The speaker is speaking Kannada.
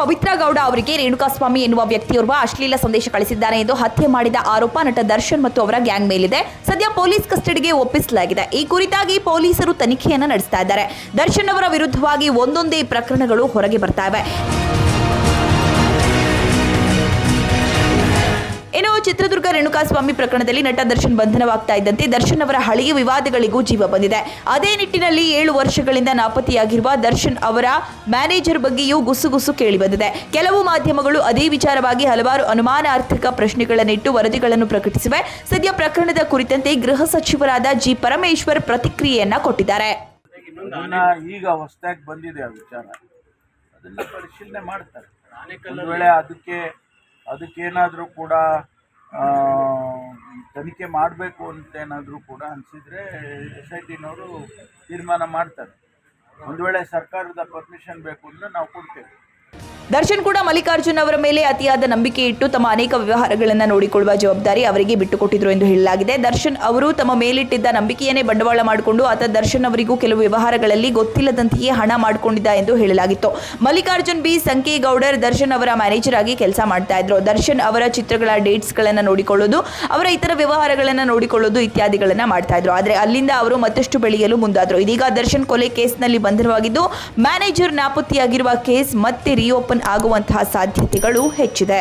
ಪವಿತ್ರ ಗೌಡ ಅವರಿಗೆ ರೇಣುಕಾಸ್ವಾಮಿ ಎನ್ನುವ ವ್ಯಕ್ತಿಯೋರ್ವ ಅಶ್ಲೀಲ ಸಂದೇಶ ಕಳಿಸಿದ್ದಾನೆ ಎಂದು ಹತ್ಯೆ ಮಾಡಿದ ಆರೋಪ ನಟ ದರ್ಶನ್ ಮತ್ತು ಅವರ ಗ್ಯಾಂಗ್ ಮೇಲಿದೆ. ಸದ್ಯ ಪೊಲೀಸ್ ಕಸ್ಟಡಿಗೆ ಒಪ್ಪಿಸಲಾಗಿದೆ. ಈ ಕುರಿತಾಗಿ ಪೊಲೀಸರು ತನಿಖೆಯನ್ನ ನಡೆಸ್ತಾ ಇದ್ದಾರೆ. ದರ್ಶನ್ ಅವರ ವಿರುದ್ಧವಾಗಿ ಒಂದೊಂದೇ ಪ್ರಕರಣಗಳು ಹೊರಗೆ ಬರ್ತಾ ಇವೆ. ಚಿತ್ರದುರ್ಗ ರೇಣುಕಾಸ್ವಾಮಿ ಪ್ರಕರಣದಲ್ಲಿ ನಟ ದರ್ಶನ್ ಬಂಧನವಾಗ್ತಾ ಇದ್ದಂತೆ ದರ್ಶನ್ ಅವರ ಹಳೆಯ ವಿವಾದಗಳಿಗೂ ಜೀವ ಬಂದಿದೆ. ಅದೇ ನಿಟ್ಟಿನಲ್ಲಿ ಏಳು ವರ್ಷಗಳಿಂದ ನಾಪತ್ತೆಯಾಗಿರುವ ದರ್ಶನ್ ಅವರ ಮ್ಯಾನೇಜರ್ ಬಗ್ಗೆಯೂ ಗುಸುಗುಸು ಕೇಳಿಬಂದಿದೆ ಕೆಲವು ಮಾಧ್ಯಮಗಳು ಅದೇ ವಿಚಾರವಾಗಿ ಹಲವಾರು ಅನುಮಾನಾರ್ಥಕ ಪ್ರಶ್ನೆಗಳನ್ನಿಟ್ಟು ವರದಿಗಳನ್ನು ಪ್ರಕಟಿಸಿವೆ. ಸದ್ಯ ಪ್ರಕರಣದ ಕುರಿತಂತೆ ಗೃಹ ಸಚಿವರಾದ ಜಿ ಪರಮೇಶ್ವರ್ ಪ್ರತಿಕ್ರಿಯೆಯನ್ನ ಕೊಟ್ಟಿದ್ದಾರೆ. ಈಗ ಬಂದಿದೆ ಆ ವಿಚಾರ. ಅದನ್ನ ಪರಿಶೀಲನೆ ಮಾಡ್ತಾರೆ. ಅದಕ್ಕೇನಾದರೂ ಕೂಡ ತನಿಖೆ ಮಾಡಬೇಕು ಅಂತೇನಾದರೂ ಕೂಡ ಅನಿಸಿದರೆ ಎಸ್ ಐ ಟಿನವರು ತೀರ್ಮಾನ ಮಾಡ್ತಾರೆ. ಒಂದು ವೇಳೆ ಸರ್ಕಾರದ ಪರ್ಮಿಷನ್ ಬೇಕು ಅಂದರೆ ನಾವು ಕೊಡ್ತೇವೆ. ದರ್ಶನ್ ಕೂಡ ಮಲ್ಲಿಕಾರ್ಜುನ್ ಅವರ ಮೇಲೆ ಅತಿಯಾದ ನಂಬಿಕೆ ಇಟ್ಟು ತಮ್ಮ ಅನೇಕ ವ್ಯವಹಾರಗಳನ್ನು ನೋಡಿಕೊಳ್ಳುವ ಜವಾಬ್ದಾರಿ ಅವರಿಗೆ ಬಿಟ್ಟುಕೊಟ್ಟಿದ್ರು ಎಂದು ಹೇಳಲಾಗಿದೆ. ದರ್ಶನ್ ಅವರು ತಮ್ಮ ಮೇಲಿಟ್ಟಿದ್ದ ನಂಬಿಕೆಯನ್ನೇ ಬಂಡವಾಳ ಮಾಡಿಕೊಂಡು ಆತ ದರ್ಶನ್ ಅವರಿಗೂ ಕೆಲವು ವ್ಯವಹಾರಗಳಲ್ಲಿ ಗೊತ್ತಿಲ್ಲದಂತೆಯೇ ಹಣ ಮಾಡಿಕೊಂಡಿದ್ದ ಎಂದು ಹೇಳಲಾಗಿತ್ತು. ಮಲ್ಲಿಕಾರ್ಜುನ್ ಬಿ. ಸಂಕೇಗೌಡರ್ ದರ್ಶನ್ ಅವರ ಮ್ಯಾನೇಜರ್ ಆಗಿ ಕೆಲಸ ಮಾಡ್ತಾ ಇದ್ರು. ದರ್ಶನ್ ಅವರ ಚಿತ್ರಗಳ ಡೇಟ್ಸ್ಗಳನ್ನು ನೋಡಿಕೊಳ್ಳೋದು, ಅವರ ಇತರ ವ್ಯವಹಾರಗಳನ್ನು ನೋಡಿಕೊಳ್ಳೋದು ಇತ್ಯಾದಿಗಳನ್ನ ಮಾಡ್ತಾ ಇದ್ರು. ಆದರೆ ಅಲ್ಲಿಂದ ಅವರು ಮತ್ತಷ್ಟು ಬೆಳೆಯಲು ಮುಂದಾದರು. ಇದೀಗ ದರ್ಶನ್ ಕೊಲೆ ಕೇಸ್ನಲ್ಲಿ ಬಂಧನವಾಗಿದ್ದು, ಮ್ಯಾನೇಜರ್ ನಾಪತ್ತೆಯಾಗಿರುವ ಕೇಸ್ ಮತ್ತೆ ರಿಓಪನ್ ಆಗುವಂತಹ ಸಾಧ್ಯತೆಗಳು ಹೆಚ್ಚಿದೆ.